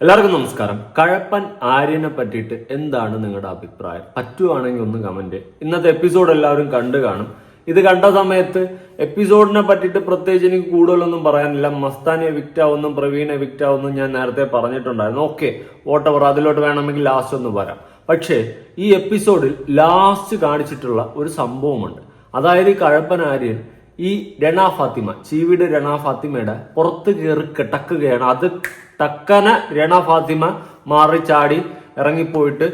എല്ലാവർക്കും നമസ്കാരം. കഴപ്പൻ ആര്യനെ പറ്റിയിട്ട് എന്താണ് നിങ്ങളുടെ അഭിപ്രായം? പറ്റുവാണെങ്കിൽ ഒന്ന് കമന്റ് ഇന്നത്തെ എപ്പിസോഡ് എല്ലാവരും കണ്ടു കാണും. ഇത് കണ്ട സമയത്ത് എപ്പിസോഡിനെ പറ്റിയിട്ട് പ്രത്യേകിച്ച് എനിക്ക് കൂടുതലൊന്നും പറയാനില്ല. മസ്താനെ എവിക്റ്റ് പ്രവീണെ ആവുന്നും ഞാൻ നേരത്തെ പറഞ്ഞിട്ടുണ്ടായിരുന്നു. ഓക്കെ വോട്ടവർ അതിലോട്ട് വേണമെങ്കിൽ ലാസ്റ്റ് ഒന്ന് വരാം പക്ഷേ ഈ എപ്പിസോഡിൽ ലാസ്റ്റ് കാണിച്ചിട്ടുള്ള ഒരു സംഭവമുണ്ട്. അതായത് കഴപ്പൻ ആര്യൻ ഈ രണ ഫാത്തിമ ചീവിട് രണ ഫാത്തിമയുടെ പുറത്ത് കയറി കിടക്കുകയാണ്. അത് തക്കന രണ ഫാത്തിമ മാറി ചാടി ഇറങ്ങിപ്പോയിട്ട്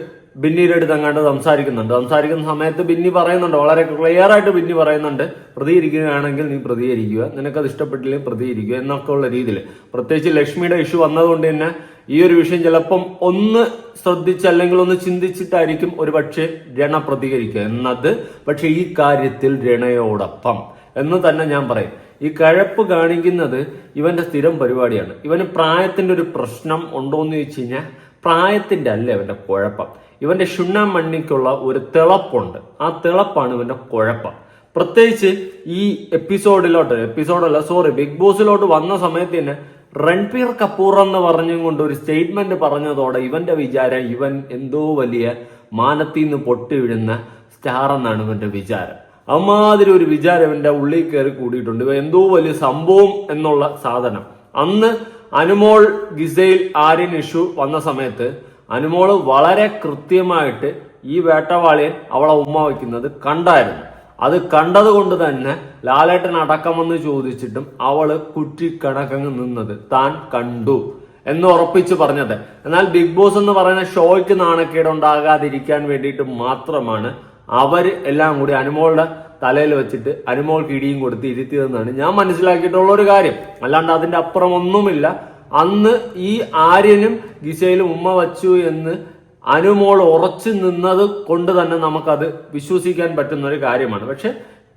ബിന്നിയുടെ അങ്ങാണ്ട് സംസാരിക്കുന്നുണ്ട്. സംസാരിക്കുന്ന സമയത്ത് ബിന്നി പറയുന്നുണ്ട് വളരെ ക്ലിയർ ആയിട്ട് ബിന്നി പറയുന്നുണ്ട് പ്രതികരിക്കുകയാണെങ്കിൽ നീ പ്രതികരിക്കുക നിനക്കത് ഇഷ്ടപ്പെട്ടില്ലെങ്കിൽ പ്രതികരിക്കുക എന്നൊക്കെ ഉള്ള രീതിയിൽ. പ്രത്യേകിച്ച് ലക്ഷ്മിയുടെ ഇഷ്യൂ വന്നതുകൊണ്ട് തന്നെ ഈ ഒരു വിഷയം ചിലപ്പം ഒന്ന് ശ്രദ്ധിച്ച് അല്ലെങ്കിൽ ഒന്ന് ചിന്തിച്ചിട്ടായിരിക്കും ഒരു പക്ഷേ രണ പ്രതികരിക്കുക എന്നത്. പക്ഷെ ഈ കാര്യത്തിൽ രണയോടൊപ്പം എന്ന് തന്നെ ഞാൻ പറയും. ഈ കഴപ്പ് കാണിക്കുന്നത് ഇവന്റെ സ്ഥിരം പരിപാടിയാണ്. ഇവന് പ്രായത്തിന്റെ ഒരു പ്രശ്നം ഉണ്ടോ എന്ന് ചോദിച്ചു കഴിഞ്ഞാൽ പ്രായത്തിന്റെ അല്ല ഇവന്റെ കുഴപ്പം. ഇവന്റെ ശുണ്ണാൻ മണ്ണിക്കുള്ള ഒരു തിളപ്പുണ്ട്. ആ തിളപ്പാണ് ഇവന്റെ കുഴപ്പം. പ്രത്യേകിച്ച് ഈ എപ്പിസോഡിലോട്ട് എപ്പിസോഡല്ല സോറി ബിഗ് ബോസിലോട്ട് വന്ന സമയത്ത് തന്നെ റൺപീർ കപൂർ എന്ന് പറഞ്ഞും കൊണ്ട് ഒരു സ്റ്റേറ്റ്മെന്റ് പറഞ്ഞതോടെ ഇവന്റെ വിചാരം ഇവൻ എന്തോ വലിയ മാനത്തിൽ നിന്ന് പൊട്ടി വീഴുന്ന സ്റ്റാർ എന്നാണ് ഇവന്റെ വിചാരം. അമാതിരി ഒരു വിചാരം എന്റെ ഉള്ളിൽ കയറി കൂടിയിട്ടുണ്ട്. എന്തോ വലിയ സംഭവം എന്നുള്ള സാധനം. അന്ന് അനുമോൾ ഗിസയിൽ ആര്യൻ ഇഷ്യൂ വന്ന സമയത്ത് അനുമോൾ വളരെ കൃത്യമായിട്ട് ഈ വേട്ടവാളിയൻ അവളെ ഉമ്മ വയ്ക്കുന്നത് കണ്ടായിരുന്നു. അത് കണ്ടത് കൊണ്ട് തന്നെ ലാലേട്ടൻ അടക്കമെന്ന് ചോദിച്ചിട്ടും അവൾ കുറ്റിക്കണക്കങ്ങ് നിന്നത് താൻ കണ്ടു എന്ന് ഉറപ്പിച്ച് പറഞ്ഞത്. എന്നാൽ ബിഗ് ബോസ് എന്ന് പറയുന്ന ഷോയ്ക്ക് നാണക്കേട് ഉണ്ടാകാതിരിക്കാൻ വേണ്ടിയിട്ട് മാത്രമാണ് അവർ എല്ലാം കൂടി അനുമോളുടെ തലയിൽ വെച്ചിട്ട് അനുമോൾക്ക് ഇടിയും കൊടുത്ത് ഇരുത്തിയതെന്നാണ് ഞാൻ മനസ്സിലാക്കിയിട്ടുള്ള ഒരു കാര്യം. അല്ലാണ്ട് അതിന്റെ അപ്പുറം ഒന്നുമില്ല അന്ന് ഈ ആര്യനും ഗിസയിലും ഉമ്മ വച്ചു എന്ന് അനുമോൾ ഉറച്ചു നിന്നത് കൊണ്ട് തന്നെ നമുക്കത് വിശ്വസിക്കാൻ പറ്റുന്ന ഒരു കാര്യമാണ്. പക്ഷെ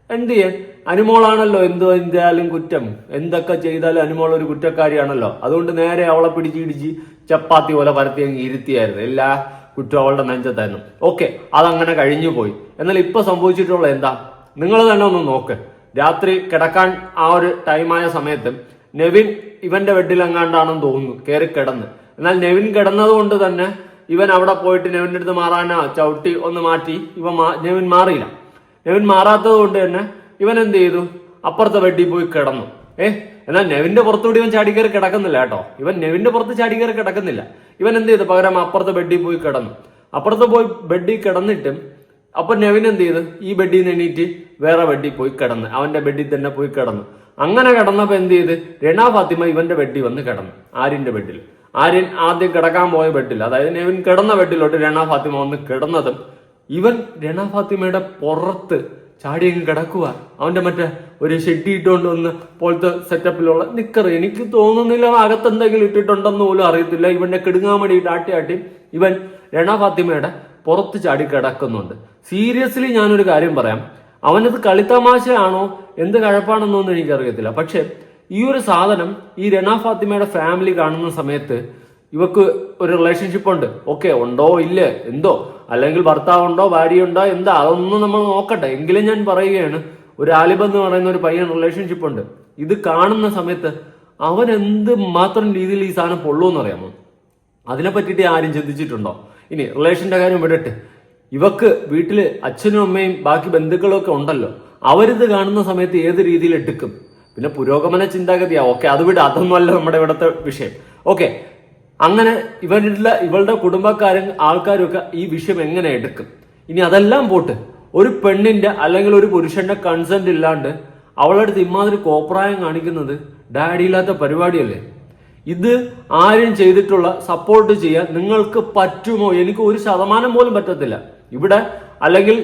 എന്ത് ചെയ്യാൻ? അനുമോളാണല്ലോ എന്തോ എന്തായാലും കുറ്റം. എന്തൊക്കെ ചെയ്താലും അനുമോൾ ഒരു കുറ്റക്കാരിയാണല്ലോ. അതുകൊണ്ട് നേരെ അവളെ പിടിച്ച് ഇടിച്ച് ചപ്പാത്തി പോലെ പരത്തി അങ്ങ് ഇരുത്തിയായിരുന്നു. എല്ലാ കുറ്റം അവളുടെ നെഞ്ചത്തായിരുന്നു. ഓക്കെ അതങ്ങനെ കഴിഞ്ഞു പോയി എന്നാൽ ഇപ്പൊ സംഭവിച്ചിട്ടുള്ള എന്താ? നിങ്ങൾ തന്നെ ഒന്ന് നോക്ക്. രാത്രി കിടക്കാൻ ആ ഒരു ടൈമായ സമയത്ത് നെവിൻ ഇവന്റെ ബെഡിലെങ്ങാണ്ടാണെന്ന് തോന്നുന്നു കയറി കിടന്ന്. എന്നാൽ നെവിൻ കിടന്നത് കൊണ്ട് തന്നെ ഇവൻ അവിടെ പോയിട്ട് നെവിന്റെ അടുത്ത് മാറാനാ ചവിട്ടി ഒന്ന് മാറ്റി ഇവ നെവിൻ മാറിയില്ല. നെവിൻ മാറാത്തത് കൊണ്ട് തന്നെ ഇവൻ എന്ത് ചെയ്തു? അപ്പുറത്തെ ബെഡിൽ പോയി കിടന്നു. ഏ? എന്നാൽ നെവിന്റെ പുറത്തുകൂടി ഇവൻ ചാടിക്കയറി കിടക്കുന്നില്ല കേട്ടോ. ഇവൻ നെവിന്റെ പുറത്ത് ചാടിക്കയറി കിടക്കുന്നില്ല. ഇവൻ എന്ത് ചെയ്തു? പകരം അപ്പുറത്തെ ബെഡിൽ പോയി കിടന്നു. അപ്പുറത്ത് പോയി ബെഡിൽ കിടന്നിട്ടും അപ്പൊ നെവിൻ എന്ത് ചെയ്തു? ഈ ബെഡിൽ നിന്ന് എണീറ്റ് വേറെ ബെഡിൽ പോയി കിടന്നു. അവന്റെ ബെഡിൽ തന്നെ പോയി കിടന്നു. അങ്ങനെ കിടന്നപ്പോ എന്ത് ചെയ്ത്? രണ ഫാത്തിമ ഇവന്റെ ബെഡിൽ വന്ന് കിടന്നു ആര്യന്റെ ബെഡിൽ. ആര്യൻ ആദ്യം കിടക്കാൻ പോയ ബെഡിൽ. അതായത് നെവിൻ കിടന്ന ബെഡിലോട്ട് രണ ഫാത്തിമ വന്ന് കിടന്നതും ഇവൻ രണ ഫാത്തിമയുടെ പുറത്ത് ചാടി അങ്ങ് കിടക്കുക അവന്റെ മറ്റേ ഒരു ഷെഡ് ഇട്ടുകൊണ്ട് വന്ന് പോലത്തെ സെറ്റപ്പിലുള്ള നിക്കർ എനിക്ക് തോന്നുന്നില്ല അകത്ത് എന്തെങ്കിലും ഇട്ടിട്ടുണ്ടെന്ന് പോലും അറിയത്തില്ല. ഇവന്റെ കിടുങ്ങാമടി ആട്ടി ആട്ടി ഇവൻ രണ ഫാത്തിമയുടെ പുറത്ത് ചാടി കിടക്കുന്നുണ്ട്. സീരിയസ്ലി ഞാനൊരു കാര്യം പറയാം. അവനത് കളിത്തമാശയാണോ എന്ത് കഴപ്പാണെന്നൊന്നും എനിക്കറിയത്തില്ല. പക്ഷെ ഈ ഒരു സാധനം ഈ രണ ഫാത്തിമയുടെ ഫാമിലി കാണുന്ന സമയത്ത് ഇവക്ക് ഒരു റിലേഷൻഷിപ്പ് ഉണ്ട്. ഓക്കെ ഉണ്ടോ? ഇല്ലേ? എന്തോ? അല്ലെങ്കിൽ ഭർത്താവുണ്ടോ ഭാര്യയുണ്ടോ എന്താ അതൊന്നും നമ്മൾ നോക്കട്ടെ. എങ്കിലും ഞാൻ പറയുകയാണ് ഒരു ആലിബ് എന്ന് പറയുന്ന ഒരു പയ്യൻ റിലേഷൻഷിപ്പ് ഉണ്ട്. ഇത് കാണുന്ന സമയത്ത് അവൻ എന്ത് മാത്രം രീതിയിൽ ഈ സാധനം പൊള്ളൂന്ന് അറിയാമോ? അതിനെ പറ്റിയിട്ട് ആരും ചിന്തിച്ചിട്ടുണ്ടോ? ഇനി റിലേഷന്റെ കാര്യം വിടട്ടെ. ഇവക്ക് വീട്ടിൽ അച്ഛനും അമ്മയും ബാക്കി ബന്ധുക്കളും ഒക്കെ ഉണ്ടല്ലോ. അവരിത് കാണുന്ന സമയത്ത് ഏത് രീതിയിൽ എടുക്കും? പിന്നെ പുരോഗമന ചിന്താഗതിയാ. ഓക്കെ അത് വിട്. അതൊന്നുമല്ല നമ്മുടെ ഇവിടുത്തെ വിഷയം. ഓക്കെ അങ്ങനെ ഇവരുടെ ഇവളുടെ കുടുംബക്കാരും ആൾക്കാരും ഒക്കെ ഈ വിഷയം എങ്ങനെ എടുക്കും? ഇനി അതെല്ലാം പോട്ട് ഒരു പെണ്ണിന്റെ അല്ലെങ്കിൽ ഒരു പുരുഷന്റെ കൺസെന്റ് ഇല്ലാണ്ട് അവളുടെ അടുത്ത് ഇമാതിരി കോപ്രായം കാണിക്കുന്നത് ഡാഡി ഇല്ലാത്ത പരിപാടിയല്ലേ? ഇത് ആരും ചെയ്തിട്ടുള്ള സപ്പോർട്ട് ചെയ്യാൻ നിങ്ങൾക്ക് പറ്റുമോ? എനിക്ക് ഒരു ശതമാനം പോലും പറ്റത്തില്ല. ഇവിടെ അല്ലെങ്കിൽ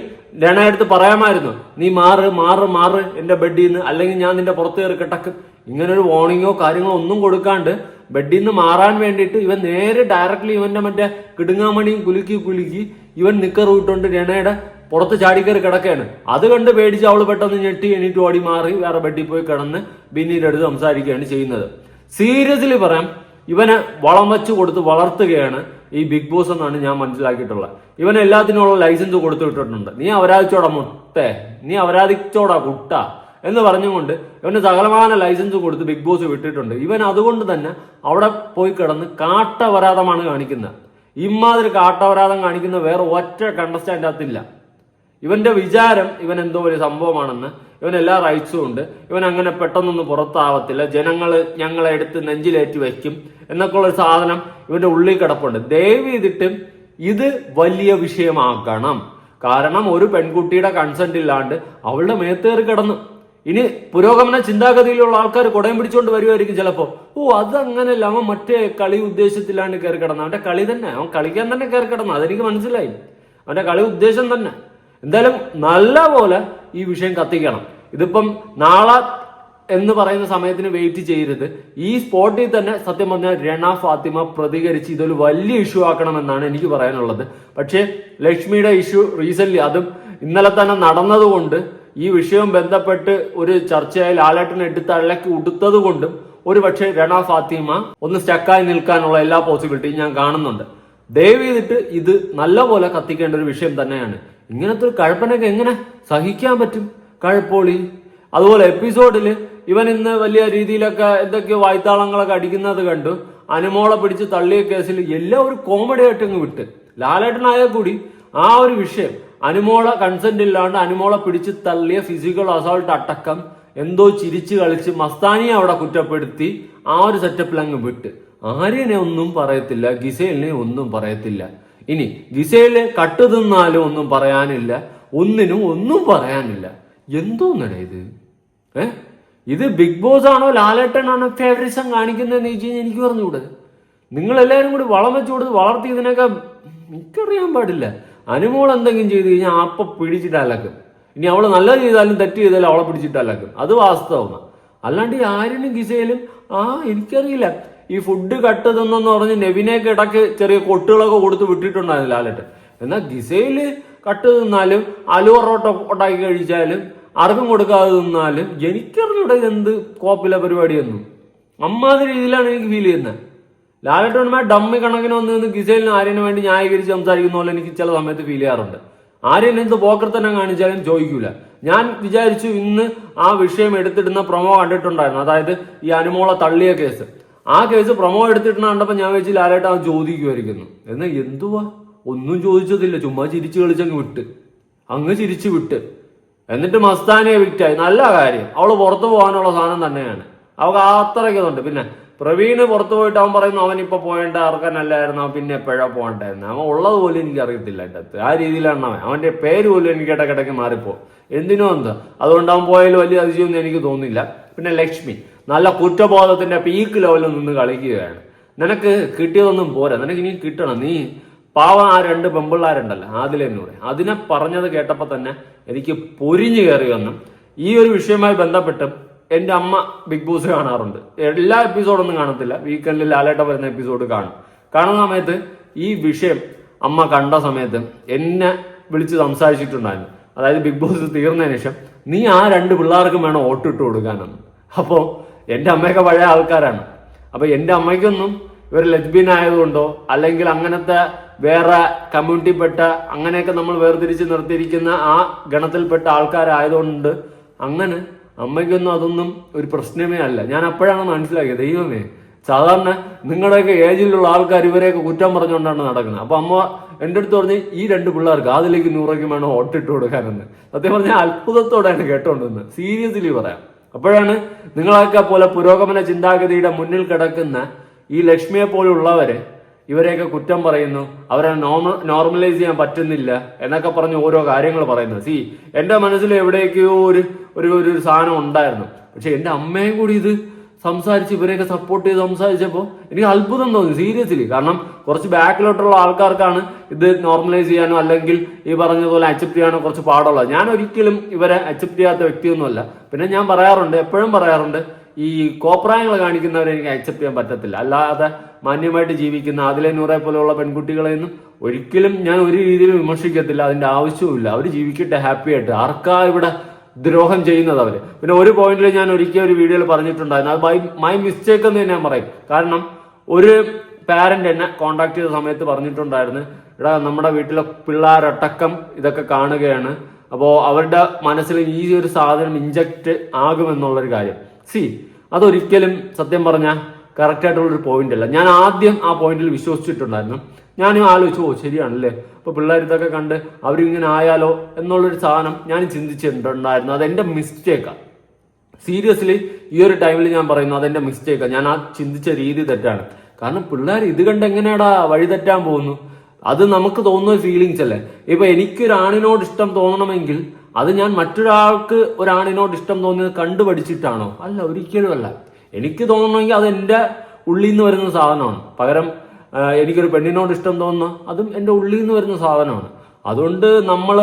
രണയടുത്ത് പറയാമായിരുന്നു നീ മാറ് മാറ് മാറ് എന്റെ ബെഡിൽ നിന്ന് അല്ലെങ്കിൽ ഞാൻ നിന്റെ പുറത്ത് കയറി കിടക്കും. ഇങ്ങനൊരു വാർണിങ്ങോ കാര്യങ്ങളോ ഒന്നും കൊടുക്കാണ്ട് ബെഡിൽ നിന്ന് മാറാൻ വേണ്ടിയിട്ട് ഇവൻ നേരെ ഡയറക്റ്റ്ലി ഇവന്റെ മറ്റേ കിടുങ്ങാമണിയും കുലുക്കി കുലുക്കി ഇവൻ നിക്കർ വിട്ടുകൊണ്ട് രണയുടെ പുറത്ത് ചാടിക്കയറി കിടക്കുകയാണ്. അത് കണ്ട് പേടിച്ച് അവൾ പെട്ടെന്ന് ഞെട്ടി എണീറ്റ് ഓടി മാറി വേറെ ബെഡിൽ പോയി കിടന്ന് ബിന്നിയുടെ അടുത്ത് സംസാരിക്കുകയാണ് ചെയ്യുന്നത്. സീരിയസ്ലി പറയാം ഇവനെ വളം വെച്ച് കൊടുത്ത് വളർത്തുകയാണ് ഈ ബിഗ് ബോസ് എന്നാണ് ഞാൻ മനസ്സിലാക്കിയിട്ടുള്ളത്. ഇവൻ ലൈസൻസ് കൊടുത്തു വിട്ടിട്ടുണ്ട്. നീ അവരാധിച്ചോടാ മുട്ടേ നീ അവരാധിച്ചോടാ കുട്ട. എന്ന് പറഞ്ഞുകൊണ്ട് ഇവന് സകലമാന ലൈസൻസ് കൊടുത്ത് ബിഗ് ബോസ് വിട്ടിട്ടുണ്ട്. ഇവൻ അതുകൊണ്ട് തന്നെ അവിടെ പോയി കിടന്ന് കാട്ടപരാധമാണ് കാണിക്കുന്നത്. ഇമാതിരി കാട്ടപരാധം കാണിക്കുന്ന വേറെ ഒറ്റ കണ്ടസ്റ്റാൻഡ് അകത്തില്ല ഇവന്റെ വിചാരം ഇവൻ എന്തോ ഒരു സംഭവമാണെന്ന് ഇവൻ എല്ലാ റൈറ്റ്സും ഉണ്ട് ഇവൻ അങ്ങനെ പെട്ടെന്നൊന്നും പുറത്താവത്തില്ല ജനങ്ങൾ ഞങ്ങളെ എടുത്ത് നെഞ്ചിലേറ്റി വയ്ക്കും എന്നൊക്കെ ഉള്ള സാധനം ഇവന്റെ ഉള്ളിൽ കിടപ്പുണ്ട്. ദയവ് ഇത് വലിയ വിഷയമാക്കണം. കാരണം ഒരു പെൺകുട്ടിയുടെ കൺസെന്റ് ഇല്ലാണ്ട് അവളുടെ മേത്തേറി കിടന്നു ഇനി പുരോഗമന ചിന്താഗതിയിലുള്ള ആൾക്കാർ കുടയം പിടിച്ചുകൊണ്ട് വരുമായിരിക്കും ചിലപ്പോ. ഓ അതങ്ങനല്ല. അവൻ മറ്റേ കളി ഉദ്ദേശത്തിലാണ് കയറി കിടന്നത്. അവന്റെ കളി തന്നെ. അവൻ കളിക്കാൻ തന്നെ കയറി കിടന്നു അതെനിക്ക് മനസ്സിലായി അവന്റെ കളി ഉദ്ദേശം തന്നെ. എന്തായാലും നല്ല പോലെ ഈ വിഷയം കത്തിക്കണം. ഇതിപ്പം നാളെ എന്ന് പറയുന്ന സമയത്തിന് വെയിറ്റ് ചെയ്യരുത്. ഈ സ്പോട്ടിൽ തന്നെ സത്യം പറഞ്ഞാൽ രണ ഫാത്തിമ പ്രതികരിച്ച് ഇതൊരു വലിയ ഇഷ്യൂ ആക്കണമെന്നാണ് എനിക്ക് പറയാനുള്ളത്. പക്ഷേ ലക്ഷ്മിയുടെ ഇഷ്യൂ റീസെന്റ് അതും ഇന്നലെ തന്നെ നടന്നതുകൊണ്ട് ഈ വിഷയവും ബന്ധപ്പെട്ട് ഒരു ചർച്ചയായി ലാലേട്ടനെ എടുത്ത് അഴക്കി ഉടുത്തത് കൊണ്ടും ഒരു പക്ഷേ രണ ഫാത്തിമ ഒന്ന് സ്റ്റക്കായി നിൽക്കാനുള്ള എല്ലാ പോസിബിലിറ്റിയും ഞാൻ കാണുന്നുണ്ട്. ദയവ് ചെയ്തിട്ട് ഇത് നല്ലപോലെ കത്തിക്കേണ്ട ഒരു വിഷയം തന്നെയാണ്. ഇങ്ങനത്തെ ഒരു കഴപ്പനൊക്കെ എങ്ങനെ സഹിക്കാൻ പറ്റും? കഴപ്പോളി. അതുപോലെ എപ്പിസോഡിൽ ഇവൻ ഇന്ന് വലിയ രീതിയിലൊക്കെ എന്തൊക്കെയോ വായ്ത്താളങ്ങളൊക്കെ അടിക്കുന്നത് കണ്ടു. അനുമോളെ പിടിച്ച് തള്ളിയ കേസിൽ എല്ലാം ഒരു കോമഡി ആയിട്ട് അങ്ങ് വിട്ട്. ലാലേട്ടനായാൽ കൂടി ആ ഒരു വിഷയം അനുമോളെ കൺസെന്റ് ഇല്ലാണ്ട് അനുമോളെ പിടിച്ച് തള്ളിയ ഫിസിക്കൽ അസോൾട്ട് അടക്കം എന്തോ ചിരിച്ചു കളിച്ച് മസ്താനിയെ അവിടെ കുറ്റപ്പെടുത്തി ആ ഒരു സെറ്റപ്പിൽ അങ്ങ് വിട്ട്. ആര്യനെ ഒന്നും പറയത്തില്ല ഗിസേലിനെ ഒന്നും പറയത്തില്ല. ഇനി ഗിസേൽ കട്ട് തിന്നാലും ഒന്നും പറയാനില്ല ഒന്നിനും ഒന്നും പറയാനില്ല. എന്തോന്നടേ ഇത്? ഏ? ഇത് ബിഗ് ബോസ് ആണോ ലാലേട്ടനാണോ ഫേവറിസം കാണിക്കുന്നതെന്ന് ചോദിച്ചു കഴിഞ്ഞാൽ എനിക്ക് പറഞ്ഞുകൂടെ. നിങ്ങൾ എല്ലാവരും കൂടി വളം വെച്ചു കൊടുത്ത് വളർത്തി ഇതിനൊക്കെ എനിക്കറിയാൻ പാടില്ല. അനുമോൾ എന്തെങ്കിലും ചെയ്തു കഴിഞ്ഞാൽ അപ്പ പിടിച്ചിട്ട് അലക്കും. ഇനി അവൾ നല്ലത് ചെയ്താലും തെറ്റ് ചെയ്താലും അവളെ പിടിച്ചിട്ട് അലക്കും. അത് വാസ്തവമാണ് അല്ലാണ്ട് ഈ ആര്യനും ഗിസയിലും ആ എനിക്കറിയില്ല. ഈ ഫുഡ് കട്ട് തിന്നെന്ന് പറഞ്ഞ് നെവിനെയൊക്കെ ഇടയ്ക്ക് ചെറിയ കൊട്ടുകളൊക്കെ കൊടുത്ത് വിട്ടിട്ടുണ്ടായിരുന്നു ലാലട്ട് എന്നാൽ ഗിസയിൽ കട്ട് തിന്നാലും അലു പൊറോട്ട ഉണ്ടാക്കി കഴിച്ചാലും ആർക്കും കൊടുക്കാതെ തിന്നാലും എനിക്കറിഞ്ഞൂടെ ഇതെന്ത് കോപ്പിലെ പരിപാടിയൊന്നും. അമ്മാതിരി രീതിയിലാണ് എനിക്ക് ഫീൽ ചെയ്യുന്നത് ലാലട്ടോണമായ ഡമ്മി കണക്കിന് വന്ന് നിന്ന് ഗിസേലിനും ആര്യനും വേണ്ടി ന്യായീകരിച്ച് സംസാരിക്കുന്ന പോലെ എനിക്ക് ചില സമയത്ത് ഫീൽ ചെയ്യാറുണ്ട്. ആര്യൻ എന്ത് പോക്കർ തന്നെ കാണിച്ചാലും ചോദിക്കൂല. ഞാൻ വിചാരിച്ചു ഇന്ന് ആ വിഷയം എടുത്തിടുന്ന പ്രമോ കണ്ടിട്ടുണ്ടായിരുന്നു. അതായത് ഈ അനുമോളെ തള്ളിയ കേസ്. ആ കേസ് പ്രൊമോ എടുത്തിട്ടുന്ന കണ്ടപ്പോൾ ഞാൻ വെച്ച് ലാലേട്ട അവൻ ചോദിക്കുമായിരിക്കുന്നു എന്ന് എന്തുവാ? ഒന്നും ചോദിച്ചതില്ല. ചുമ്മാ ചിരിച്ചു കളിച്ചങ്ങ് വിട്ട്. അങ്ങ് ചിരിച്ചു വിട്ട്. എന്നിട്ട് മസ്താനെ വിറ്റായി നല്ല കാര്യം. അവൾ പുറത്തു പോകാനുള്ള സാധനം തന്നെയാണ്. അവൾക്ക് അത്രയ്ക്കുന്നുണ്ട് പിന്നെ പ്രവീണ് പുറത്തു പോയിട്ട് അവൻ പറയുന്നു അവൻ ഇപ്പൊ പോയേണ്ട ആർക്കനല്ലായിരുന്നു അവൻ പിന്നെ എപ്പോഴാ പോകണ്ടായിരുന്നു അവൻ ഉള്ളത് പോലും എനിക്ക് അറിയത്തില്ല അടുത്ത് ആ രീതിയിലാണ് അവൻ. അവന്റെ പേര് പോലും എനിക്ക് ഇടക്കിടയ്ക്ക് മാറിപ്പോ എന്തിനോ എന്താ. അതുകൊണ്ട് അവൻ പോയാലും വലിയ അതിശയൊന്നും എനിക്ക് തോന്നില്ല പിന്നെ ലക്ഷ്മി നല്ല കുറ്റബോധത്തിന്റെ പീക്ക് ലെവലിൽ നിന്ന് കളിക്കുകയാണ്. നിനക്ക് കിട്ടിയതൊന്നും പോരാ. നിനക്ക് ഇനി കിട്ടണം. നീ പാവം ആ രണ്ട് പെമ്പിള്ളാരുണ്ടല്ലോ ആദിലെന്നൂടെ അതിനെ പറഞ്ഞത് കേട്ടപ്പോൾ തന്നെ എനിക്ക് പൊരിഞ്ഞു കയറി വന്നു ഈ ഒരു വിഷയവുമായി ബന്ധപ്പെട്ട് എന്റെ അമ്മ ബിഗ് ബോസ് കാണാറുണ്ട്. എല്ലാ എപ്പിസോഡൊന്നും കാണത്തില്ല. വീക്കെൻഡിൽ ലാലേട്ട വരുന്ന എപ്പിസോഡ് കാണും. കാണുന്ന സമയത്ത് ഈ വിഷയം അമ്മ കണ്ട സമയത്ത് എന്നെ വിളിച്ച് സംസാരിച്ചിട്ടുണ്ടായിരുന്നു. അതായത് ബിഗ് ബോസ് തീർന്നതിന് ശേഷം നീ ആ രണ്ട് പിള്ളേർക്കും വേണം ഓട്ടിട്ട് കൊടുക്കാനെന്ന്. അപ്പോൾ എന്റെ അമ്മയൊക്കെ പഴയ ആൾക്കാരാണ്. അപ്പോൾ എന്റെ അമ്മയ്ക്കൊന്നും ഇവർ ലെസ്ബിയൻ ആയതുകൊണ്ടോ അല്ലെങ്കിൽ അങ്ങനത്തെ വേറെ കമ്മ്യൂണിറ്റിപ്പെട്ട അങ്ങനെയൊക്കെ നമ്മൾ വേർതിരിച്ച് നിർത്തിയിരിക്കുന്ന ആ ഗണത്തിൽപ്പെട്ട ആൾക്കാരായതുകൊണ്ട് അങ്ങനെ അമ്മയ്ക്കൊന്നും അതൊന്നും ഒരു പ്രശ്നമേ അല്ല. ഞാൻ അപ്പോഴാണ് മനസ്സിലാക്കിയത് ദൈവമേ സാധാരണ നിങ്ങളുടെയൊക്കെ ഏജിലുള്ള ആൾക്കാർ ഇവരെയൊക്കെ കുറ്റം പറഞ്ഞുകൊണ്ടാണ് നടക്കുന്നത്. അപ്പൊ അമ്മ എന്റെ അടുത്ത് പറഞ്ഞ് ഈ രണ്ട് പിള്ളേർക്ക് അതിലേക്ക് നൂറയ്ക്ക് വേണം ഓട്ടിട്ട് കൊടുക്കാനെന്ന്. സത്യം പറഞ്ഞാൽ അത്ഭുതത്തോടെയാണ് കേട്ടോണ്ടെന്ന് സീരിയസ്ലി പറയാം. അപ്പോഴാണ് നിങ്ങളൊക്കെ പോലെ പുരോഗമന ചിന്താഗതിയുടെ മുന്നിൽ കിടക്കുന്ന ഈ ലക്ഷ്മിയെ പോലുള്ളവരെ ഇവരെയൊക്കെ കുറ്റം പറയുന്നു. അവരെ നോർമൽ നോർമലൈസ് ചെയ്യാൻ പറ്റുന്നില്ല എന്നൊക്കെ പറഞ്ഞ് ഓരോ കാര്യങ്ങൾ പറയുന്നു സി എന്റെ മനസ്സിൽ എവിടെയൊക്കെയോ ഒരു ഒരു ഒരു സാധനം ഉണ്ടായിരുന്നു. പക്ഷെ എന്റെ അമ്മയും കൂടി ഇത് സംസാരിച്ച് ഇവരെയൊക്കെ സപ്പോർട്ട് ചെയ്ത് സംസാരിച്ചപ്പോൾ എനിക്ക് അത്ഭുതം തോന്നി സീരിയസ്ലി കാരണം കുറച്ച് ബാക്കിലോട്ടുള്ള ആൾക്കാർക്കാണ് ഇത് നോർമലൈസ് ചെയ്യാനോ അല്ലെങ്കിൽ ഈ പറഞ്ഞതുപോലെ അക്സെപ്റ്റ് ചെയ്യാനോ കുറച്ച് പാടുള്ളത്. ഞാൻ ഒരിക്കലും ഇവരെ അക്സെപ്റ്റ് ചെയ്യാത്ത വ്യക്തിയൊന്നുമല്ല. പിന്നെ ഞാൻ പറയാറുണ്ട് എപ്പോഴും പറയാറുണ്ട് ഈ കോപ്രായങ്ങൾ കാണിക്കുന്നവരെ എനിക്ക് അക്സെപ്റ്റ് ചെയ്യാൻ പറ്റത്തില്ല. അല്ലാതെ മാന്യമായിട്ട് ജീവിക്കുന്ന അതിലെ നൂറെ പോലെയുള്ള പെൺകുട്ടികളെയൊന്നും ഒരിക്കലും ഞാൻ ഒരു രീതിയിലും വിമർശിക്കത്തില്ല. അതിന്റെ ആവശ്യവുമില്ല. അവർ ജീവിക്കട്ടെ ഹാപ്പി ആയിട്ട്. ആർക്കാ ഇവിടെ ദ്രോഹം ചെയ്യുന്നത് അവർ? പിന്നെ ഒരു പോയിന്റിൽ ഞാൻ ഒരിക്കൽ ഒരു വീഡിയോയിൽ പറഞ്ഞിട്ടുണ്ടായിരുന്നു. അത് മൈ മിസ്റ്റേക്ക് എന്ന് ഞാൻ പറയും. കാരണം ഒരു പാരന്റ് എന്നെ കോണ്ടാക്ട് ചെയ്ത സമയത്ത് പറഞ്ഞിട്ടുണ്ടായിരുന്നു എടാ നമ്മുടെ വീട്ടിലെ പിള്ളേരട്ടക്കം ഇതൊക്കെ കാണുകയാണ്. അപ്പോൾ അവരുടെ മനസ്സിൽ ഈ ഒരു സാധനം ഇഞ്ചക്ട് ആകുമെന്നുള്ളൊരു കാര്യം. സി അതൊരിക്കലും സത്യം പറഞ്ഞാൽ കറക്റ്റ് ആയിട്ടുള്ളൊരു പോയിന്റ് അല്ല. ഞാൻ ആദ്യം ആ പോയിന്റിൽ വിശ്വസിച്ചിട്ടുണ്ടായിരുന്നു. ഞാനും ആലോചിച്ചു ഓ ശരിയാണല്ലേ? അപ്പൊ പിള്ളേർ ഇതൊക്കെ കണ്ട് അവരിങ്ങനെ ആയാലോ എന്നുള്ളൊരു സാധനം ഞാൻ ചിന്തിച്ചിട്ടുണ്ടായിരുന്നു. അതെന്റെ മിസ്റ്റേക്കാണ് സീരിയസ്ലി ഈ ഒരു ടൈമിൽ ഞാൻ പറയുന്നു അതെന്റെ മിസ്റ്റേക്കാണ് ഞാൻ ആ ചിന്തിച്ച രീതി തെറ്റാണ്. കാരണം പിള്ളേർ ഇത് കണ്ട് എങ്ങനെയാടാ വഴി തെറ്റാൻ പോകുന്നു? അത് നമുക്ക് തോന്നുന്ന ഫീലിങ്സ് അല്ലേ? ഇപ്പൊ എനിക്കൊരാണിനോട് ഇഷ്ടം തോന്നണമെങ്കിൽ അത് ഞാൻ മറ്റൊരാൾക്ക് ഒരാണിനോട് ഇഷ്ടം തോന്നിയത് കണ്ടുപഠിച്ചിട്ടാണോ അല്ല ഒരിക്കലും അല്ല. എനിക്ക് തോന്നണമെങ്കിൽ അത് എന്റെ ഉള്ളിൽ നിന്ന് വരുന്ന സാധനമാണ്. പകരം എനിക്കൊരു പെണ്ണിനോട് ഇഷ്ടം തോന്നുന്ന അതും എന്റെ ഉള്ളിൽ നിന്ന് വരുന്ന സാധനമാണ്. അതുകൊണ്ട് നമ്മൾ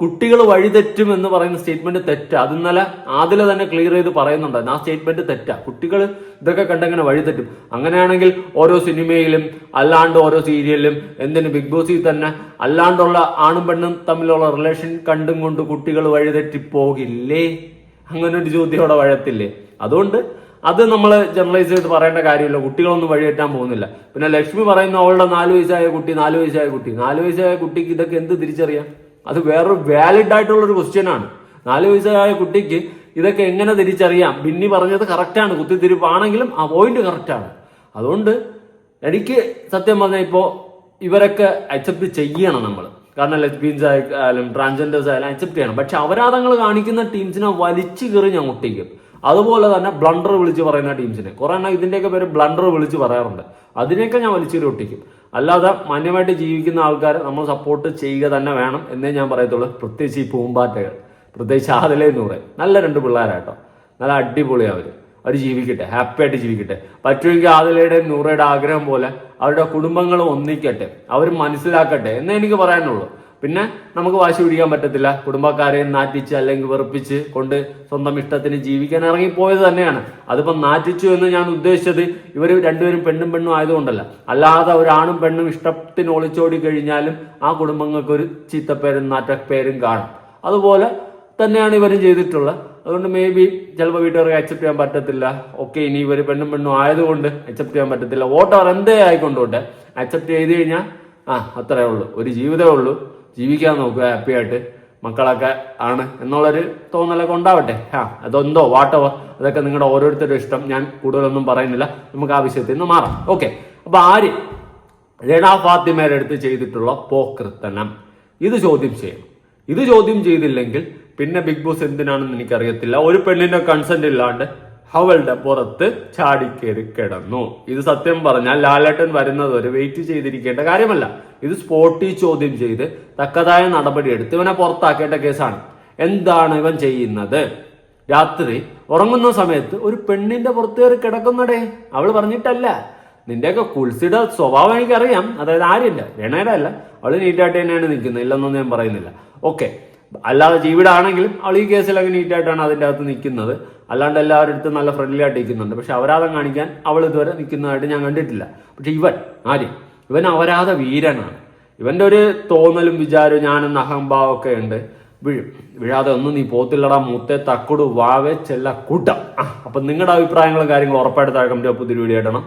കുട്ടികൾ വഴിതെറ്റും എന്ന് പറയുന്ന സ്റ്റേറ്റ്മെന്റ് തെറ്റാ. അത് ഇന്നലെ ആദ്യം തന്നെ ക്ലിയർ ചെയ്ത് പറയുന്നുണ്ട് ആ സ്റ്റേറ്റ്മെന്റ് തെറ്റാ. കുട്ടികൾ ഇതൊക്കെ കണ്ടെങ്ങനെ വഴിതെറ്റും അങ്ങനെയാണെങ്കിൽ ഓരോ സിനിമയിലും അല്ലാണ്ട് ഓരോ സീരിയലിലും എന്തിന് ബിഗ് ബോസിൽ തന്നെ അല്ലാണ്ടുള്ള ആണും പെണ്ണും തമ്മിലുള്ള റിലേഷൻ കണ്ടും കൊണ്ട് കുട്ടികൾ വഴിതെറ്റിപ്പോകില്ലേ അങ്ങനെ ഒരു ചോദ്യം അവിടെ വഴത്തില്ലേ? അതുകൊണ്ട് അത് നമ്മൾ ജനറലൈസ് ചെയ്ത് പറയേണ്ട കാര്യമില്ല. കുട്ടികളൊന്നും വഴിയേറ്റാൻ പോകുന്നില്ല. പിന്നെ ലക്ഷ്മി പറയുന്ന അവളുടെ നാല് വയസ്സായ കുട്ടി നാല് വയസ്സായ കുട്ടി. നാല് വയസ്സായ കുട്ടിക്ക് ഇതൊക്കെ എന്ത് തിരിച്ചറിയാം? അത് വേറൊരു വാലിഡ് ആയിട്ടുള്ള ഒരു ക്വസ്റ്റ്യൻ ആണ്. നാല് വയസ്സായ കുട്ടിക്ക് ഇതൊക്കെ എങ്ങനെ തിരിച്ചറിയാം? ബിന്നി പറഞ്ഞത് കറക്റ്റാണ് കുത്തിത്തിരിപ്പാണെങ്കിലും ആ പോയിന്റ് കറക്റ്റാണ് അതുകൊണ്ട് എനിക്ക് സത്യം പറഞ്ഞാൽ ഇപ്പോൾ ഇവരൊക്കെ അക്സെപ്റ്റ് ചെയ്യണം നമ്മൾ കാരണം ലെസ്ബീൻസ് ആയാലും ട്രാൻസ്ജെൻഡേഴ്സ് ആയാലും അക്സെപ്റ്റ് ചെയ്യണം. പക്ഷെ അപരാധങ്ങൾ കാണിക്കുന്ന ടീംസിനെ വലിച്ചു കയറി ഞാൻ ഒട്ടിക്കും അതുപോലെ തന്നെ ബ്ലണ്ടർ വിളിച്ച് പറയുന്ന ടീംസിനെ കുറെ എണ്ണം ഇതിന്റെയൊക്കെ പേര് ബ്ലണ്ടർ വിളിച്ച് പറയാറുണ്ട്. അതിനെയൊക്കെ ഞാൻ വലിച്ചൊരു ഒട്ടിക്കും. അല്ലാതെ മാന്യമായിട്ട് ജീവിക്കുന്ന ആൾക്കാരെ നമ്മൾ സപ്പോർട്ട് ചെയ്യുക തന്നെ വേണം എന്നേ ഞാൻ പറയത്തുള്ളൂ. പ്രത്യേകിച്ച് ഈ പൂമ്പാറ്റകൾ. പ്രത്യേകിച്ച് ആദിലെ പറയും. നല്ല രണ്ട് പിള്ളേരാട്ടോ. നല്ല അടിപൊളിയാണ് അവർ അവർ ജീവിക്കട്ടെ. ഹാപ്പി ആയിട്ട് ജീവിക്കട്ടെ. പറ്റുമെങ്കിൽ ആദിലയുടെ നൂറയുടെ ആഗ്രഹം പോലെ അവരുടെ കുടുംബങ്ങൾ ഒന്നിക്കട്ടെ. അവർ മനസ്സിലാക്കട്ടെ. എന്നേ എനിക്ക് പറയാനുള്ളൂ. പിന്നെ നമുക്ക് വാശി പിടിക്കാൻ പറ്റത്തില്ല. കുടുംബക്കാരെ നാറ്റിച്ച് അല്ലെങ്കിൽ വെറുപ്പിച്ച് കൊണ്ട് സ്വന്തം ഇഷ്ടത്തിന് ജീവിക്കാൻ ഇറങ്ങിപ്പോയത് തന്നെയാണ്. അതിപ്പം നാറ്റിച്ചു എന്ന് ഞാൻ ഉദ്ദേശിച്ചത് ഇവർ രണ്ടുപേരും പെണ്ണും പെണ്ണും ആയതുകൊണ്ടല്ല. അല്ലാതെ ഒരാണും പെണ്ണും ഇഷ്ടത്തിന് ഒളിച്ചോടി കഴിഞ്ഞാലും ആ കുടുംബങ്ങൾക്ക് ഒരു ചീത്തപ്പേരും നാറ്റപ്പേരും കാണും. അതുപോലെ തന്നെയാണ് ഇവരും ചെയ്തിട്ടുള്ളത്. അതുകൊണ്ട് മേ ബി ചിലപ്പോൾ വീട്ടുകാർക്ക് അക്സെപ്റ്റ് ചെയ്യാൻ പറ്റത്തില്ല. ഓക്കെ ഇനി ഇവർ പെണ്ണും പെണ്ണും ആയതുകൊണ്ട് അക്സെപ്റ്റ് ചെയ്യാൻ പറ്റത്തില്ല. വോട്ടവർ എന്തേ ആയിക്കൊണ്ടോട്ടെ? അക്സെപ്റ്റ് ചെയ്ത് കഴിഞ്ഞാൽ ആ അത്രേ ഉള്ളൂ. ഒരു ജീവിതമേ ഉള്ളൂ. ജീവിക്കാൻ നോക്കുക ഹാപ്പി ആയിട്ട് മക്കളൊക്കെ ആണ് എന്നുള്ളൊരു തോന്നലൊക്കെ ഉണ്ടാവട്ടെ. ആ അതെന്തോ വാട്ടവർ അതൊക്കെ നിങ്ങളുടെ ഓരോരുത്തരുടെ ഇഷ്ടം. ഞാൻ കൂടുതലൊന്നും പറയുന്നില്ല. നമുക്ക് ആ വിഷയത്തിൽ നിന്ന് മാറാം. ഓക്കെ അപ്പൊ ആര്? രേണാ ഫാത്തിമയുടെ അടുത്ത് ചെയ്തിട്ടുള്ള പോക്കൃത്തനം ഇത് ചോദ്യം ചെയ്യണം. ഇത് ചോദ്യം ചെയ്തില്ലെങ്കിൽ പിന്നെ ബിഗ് ബോസ് എന്തിനാണെന്ന് എനിക്കറിയത്തില്ല. ഒരു പെണ്ണിന്റെ കൺസെന്റ് ഇല്ലാണ്ട് അവളുടെ പുറത്ത് ചാടിക്കേറി കിടന്നു. ഇത് സത്യം പറഞ്ഞാൽ ലാലേട്ടൻ വരുന്നത് വരെ വെയിറ്റ് ചെയ്തിരിക്കേണ്ട കാര്യമല്ല. ഇത് സ്പോട്ടി ചോദ്യം ചെയ്ത് തക്കതായ നടപടി എടുത്ത് ഇവനെ പുറത്താക്കേണ്ട കേസാണ്. എന്താണ് ഇവൻ ചെയ്യുന്നത്? രാത്രി ഉറങ്ങുന്ന സമയത്ത് ഒരു പെണ്ണിന്റെ പുറത്ത് കയറി കിടക്കുന്നടേ. അവൾ പറഞ്ഞിട്ടല്ല. നിന്റെയൊക്കെ കുൽസിയുടെ സ്വഭാവം എനിക്കറിയാം. അതായത് ആര്യല്ല രണയുടെ അല്ല. അവൾ നീറ്റായിട്ട് തന്നെയാണ് നിൽക്കുന്നത്. ഇല്ലെന്നൊന്നും ഞാൻ പറയുന്നില്ല. ഓക്കെ അല്ലാതെ ജീവിടാണെങ്കിലും അവൾ ഈ കേസിൽ അങ്ങ് നീറ്റായിട്ടാണ് അതിന്റെ അകത്ത് നിൽക്കുന്നത്. അല്ലാണ്ട് എല്ലാവരുടെ അടുത്തും നല്ല ഫ്രണ്ട്ലി ആയിട്ട് നിൽക്കുന്നുണ്ട് പക്ഷെ അപരാധം കാണിക്കാൻ അവൾ ഇതുവരെ നിൽക്കുന്നതായിട്ട് ഞാൻ കണ്ടിട്ടില്ല. പക്ഷെ ഇവൻ ആര് ഇവൻ അപരാധ വീരനാണ്. ഇവന്റെ ഒരു തോന്നലും വിചാരവും ഞാനെന്ന അഹംഭാവം ഒക്കെ ഉണ്ട്. വീഴും വീഴാതെ ഒന്നും നീ പോത്തില്ലടാ മുത്തേ തക്കുടു വാവെ ചെല്ല കൂട്ടം. അപ്പം നിങ്ങളുടെ അഭിപ്രായങ്ങളും കാര്യങ്ങളും ഉറപ്പായിട്ട് താഴെ കമന്റ് പുതിയൊരു വീഡിയോ ആയിട്ടാണ്